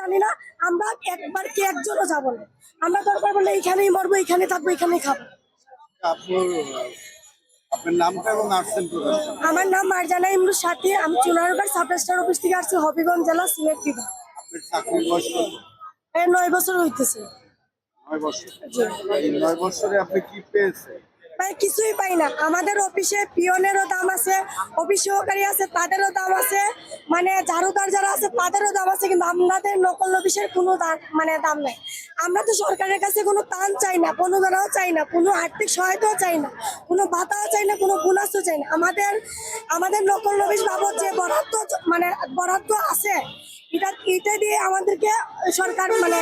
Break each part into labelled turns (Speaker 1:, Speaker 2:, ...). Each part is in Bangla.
Speaker 1: জানি না আমরা একবার কি একজনও যাব না। আমরা দরকার বললে এইখানেই মরবো এইখানে থাকব এইখানেই খাব।
Speaker 2: আপনার আপনার নামটা এবং আসছেন
Speaker 1: আমার নাম মারজানা ইমরুর সাথী আমি চুনারগড় সাব রেজিস্ট্রার অফিস থেকে আসছি হবিগঞ্জ জেলা সিলেট বিভাগ।
Speaker 2: আপনার চাকরির বয়স
Speaker 1: নয় বছর হইতেছে।
Speaker 2: নয় বছর। নয় বছরে আপনি কি পেয়েছেন?
Speaker 1: মানে কিছুই পাই না। আমাদের অফিসে পিয়নেরও দাম আছে, অফিস সহকারী আছে, তাদেরও দাম আছে। মানে ঝাড়ুদার যারা আছে, তাদেরও দাম আছে, কিন্তু আমাদের নকল অফিসের কোনো দাম মানে দাম নাই। আমরা তো সরকারের কাছে কোনো টান চাই না, কোনো দানাও চাই না, কোনো আর্থিক সহায়তাও চাই না, কোনো ভাতাও চাই না, কোনো বোনাসও চাই না। আমাদের আমাদের নকল অফিস বাবদ যে বরাদ্দ মানে বরাদ্দ আছে, এটা এটা দিয়ে আমাদেরকে সরকার মানে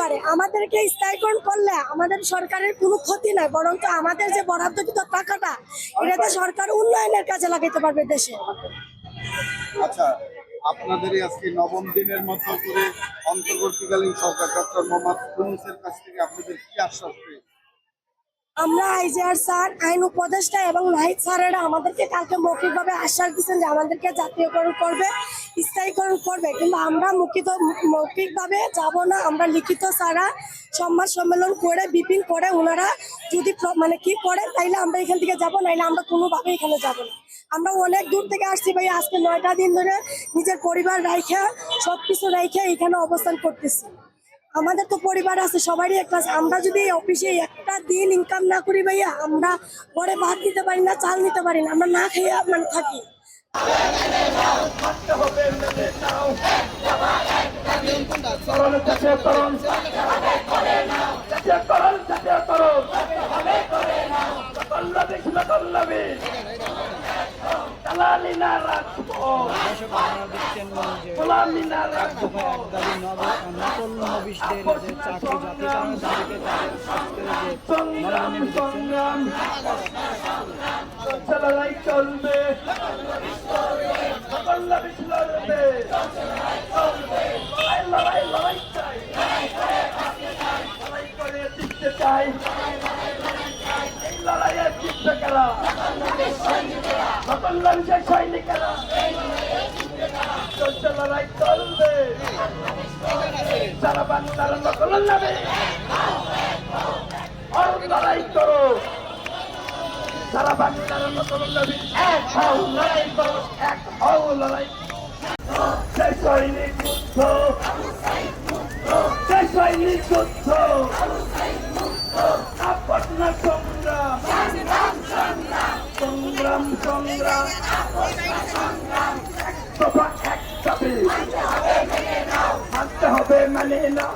Speaker 1: পারে। আমাদেরকে স্থায়ীকরণ করলে আমাদের সরকারের কোনো ক্ষতি নাই বরং তো আমাদের যে বরাদ্দকৃত টাকাটা, এটাতে সরকার উন্নয়নের কাজে লাগাইতে পারবে দেশে।
Speaker 2: আচ্ছা আপনাদের আজকে নবম দিনের মতো করে অন্তর্বর্তীকালীন সরকার ডক্টর মোহাম্মদ ইউনূসের কাছ থেকে আপনাদের কি আশ্বাস পেয়েছেন?
Speaker 1: আমরা আইজিআর স্যার, আইন উপদেষ্টা এবং নাহিদ স্যারেরা আমাদেরকে কালকে মৌখিকভাবে আশ্বাস দিচ্ছেন যে আমাদেরকে জাতীয়করণ করবে, স্থায়ীকরণ করবে। কিন্তু আমরা মুখিত, মৌখিকভাবে যাব না। আমরা লিখিত ছাড়া সম্মান সম্মেলন করে বিপিন করে ওনারা যদি মানে কি করেন, তাইলে আমরা এখান থেকে যাব, নাইলে আমরা কোনোভাবে এখানে যাব না। আমরা অনেক দূর থেকে আসছি ভাই, আজকে নয়টা দিন ধরে নিজের পরিবার রাইখা সব কিছু রাইখা এখানে অবস্থান করতেছি। আমাদের তো পরিবার আছে, সবারই একটা। আমরা যদি এই অফিসে একটা দিন ইনকাম না করি ভাইয়া, আমরা ঘরে ভাত দিতে পারি না, চাল নিতে পারি না, আমরা না খেয়ে মানে থাকি
Speaker 3: ছিল কল্লবী কালালি না রাখব গোলামি রাখব সংগ্রাম সংগ্রাম লড়াই চলবে কল্লবী লড়বে লড়াই লড়াই চাই লড়াই করে জিততে চাই নকল লড়ছে সৈনিকেরা চলছে লড়াই চলবে। সারা বাংলার নকল লড়বে আরও লড়াই করো। সারা বাংলার নকল লড়বে এক হও লড়াই করো, এক হও লড়াই জয় সৈনিক যুদ্ধ জয় সৈনিক সংগ্রাম সংগ্রাম সংগ্রাম এক দফা এক দাবি মানতে হবে মানে না